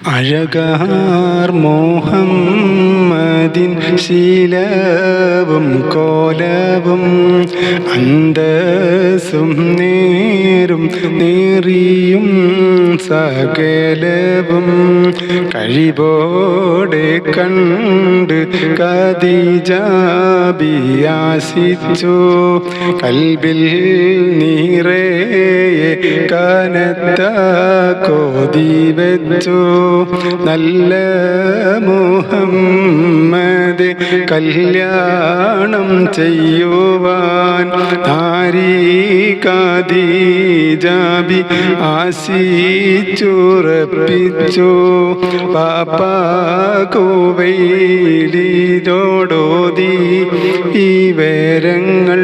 അഴകാർ മതിൻ ശീലവും കോലവും അന്തസും നേരും നേറിയും സകലവും കഴിവോടെ കണ്ട് കതിജാബിയാസിച്ചു കൽബിൽ നീറേ കനത്ത കോതി വെച്ചു നല്ല മുഹമ്മദ് കല്യാണം ചെയ്യുവാൻ ജാബി ആശിച്ചുറപ്പിച്ചു. പാപ്പാക്കുവയിലോടോതി ഈ വേരങ്ങൾ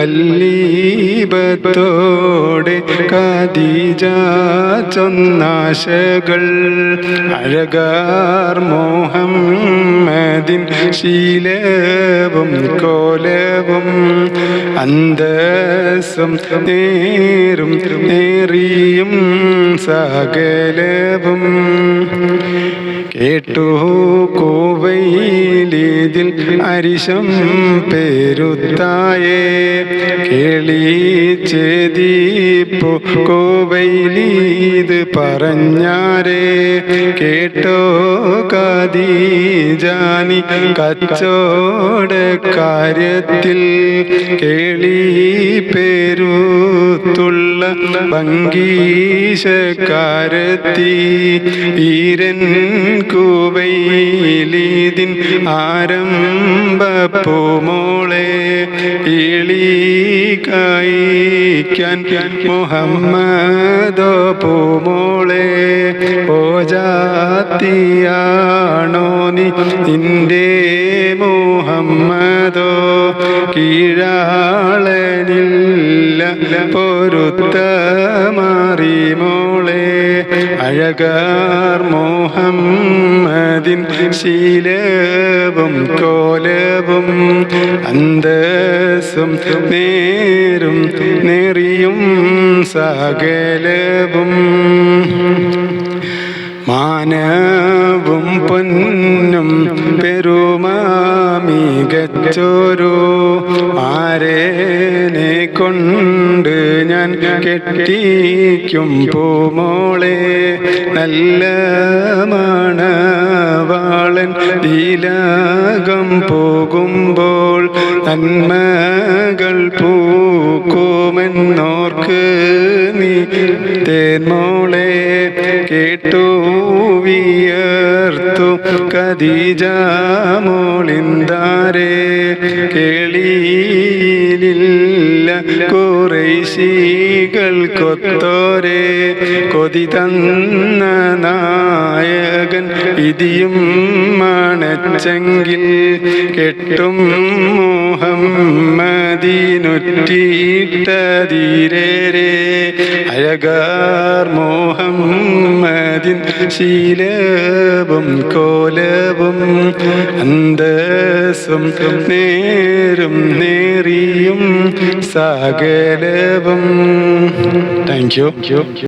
വല്ലീപത്തോടെ കദീജ ചൊന്നാശകൾ. അഴകാർ മോഹമ്മദിൻ ശീലവും കോലവും അന്തസ്സും നേരും നേറിയും സകലവും. കേട്ടു കോവയിലിതിൽ അരിശം പെരുത്തായേ. കേളിച്ചെതീപ്പു കോവൈലീത് പറഞ്ഞാരേ. കേട്ടോ കദീജാനി കച്ചോട കാര്യത്തിൽ കേളി പേരുത്തുള്ള ഭംഗീശക്കാരത്തി ഈരൻ കൂവയിലിതിൻ ആരംഭപ്പൂമോളെ ഇളി കായിക്കാൻ മുഹമ്മദോ പൂമോളെ ഓ ജാത്തിയാണോ നീ നിന്റെ മുഹമ്മദോ? കീഴാളനില്ല പൊരുത്ത മാറി മോളെ. അഴകാർ മോഹമ്മദിൻ ശീലവും കോലവും അന്തസ്സും നേരും നേറിയും സകലവും. മാനവും പൊന്നും പെരുമാമികച്ചോരു ആരേനെ കൊണ്ട് ഞാൻ കെട്ടിക്കും പൂമോളെ നല്ല മണവാളൻ ലീലാകം പോകുമ്പോൾ നന്മകൾ പൂക്കുമെന്നോർക്ക് നീ തേന്മോളെ കേട്ടു വിയർത്തു കദീജ മോളിന്താരെ. കേളിയിലില്ല കുറേശികൾ കൊത്തോരെ കൊതി തന്ന നായകൻ ഇതിയും മണച്ചെങ്കിൽ കെട്ടും മുഹമ്മദിനുറ്റീട്ടതീരേ അഴകാർ മോഹമ്മദിൻ ശീലവും കോലവും അന്തസ്വം നേരും നേറിയും സകലവും. Thank you